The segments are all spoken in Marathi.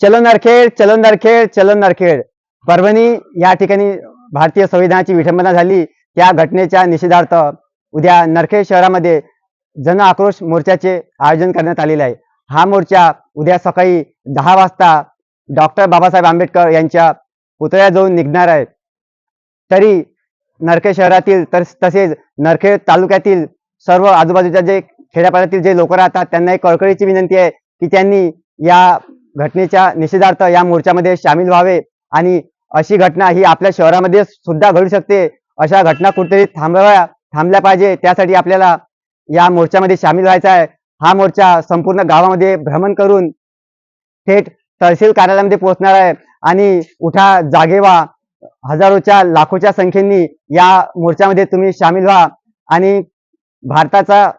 चलनदार खेळ चलनदार खेळ चलनदार खेळ परभणी या ठिकाणी भारतीय संविधानाची विठंबना झाली. त्या घटनेच्या निषेधार्थ उद्या नरखेड शहरामध्ये जन आक्रोश मोर्चाचे आयोजन करण्यात आलेले आहे. हा मोर्चा उद्या सकाळी दहा वाजता डॉक्टर बाबासाहेब आंबेडकर यांच्या पुतळ्याजवळ निघणार आहे. तरी नरखेड शहरातील तर तसेच नरखेड तालुक्यातील सर्व आजूबाजूच्या जे खेड्यापाड्यातील जे लोक राहतात त्यांना एक कळकळीची विनंती आहे की त्यांनी या घटनेच्या निषेधार्थ या मोर्चामध्ये सामील व्हावे आणि अशी घटना ही आपल्या शहरामध्ये सुद्धा घडू शकते अशा घटना कुठेतरी थांबवाव्या थांबल्या पाहिजे त्यासाठी आपल्याला या मोर्चामध्ये सामील व्हायचा आहे. हा मोर्चा संपूर्ण गावामध्ये भ्रमण करून थेट तहसील कार्यालयामध्ये पोहोचणार आहे आणि उठा जागे व्हा. हजारोच्या लाखोच्या संख्येनी या मोर्चामध्ये तुम्ही सामील व्हा आणि भारताचा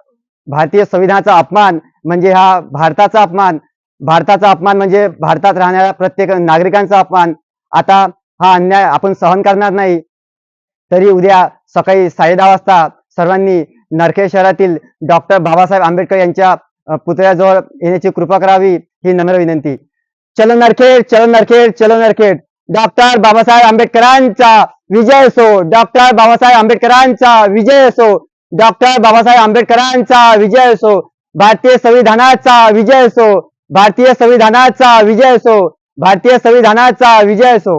भारतीय संविधानाचा अपमान म्हणजे हा भारताचा अपमान भारताचा अपमान म्हणजे भारतात राहणाऱ्या प्रत्येक नागरिकांचा अपमान. आता हा अन्याय आपण सहन करणार नाही. तरी उद्या सकाळी साडे दहा वाजता सर्वांनी नरखेड शहरातील डॉक्टर बाबासाहेब आंबेडकर यांच्या पुतळ्याजवळ येण्याची कृपा करावी ही नम्र विनंती. चलो नरखेड चलो नरखेड चलो नरखेड. डॉक्टर बाबासाहेब आंबेडकरांचा विजय असो. डॉक्टर बाबासाहेब आंबेडकरांचा विजय असो. डॉक्टर बाबासाहेब आंबेडकरांचा विजय असो. भारतीय संविधानाचा विजय असो. भारतीय संविधानाचा विजय असो भारतीय संविधानाचा विजय असो.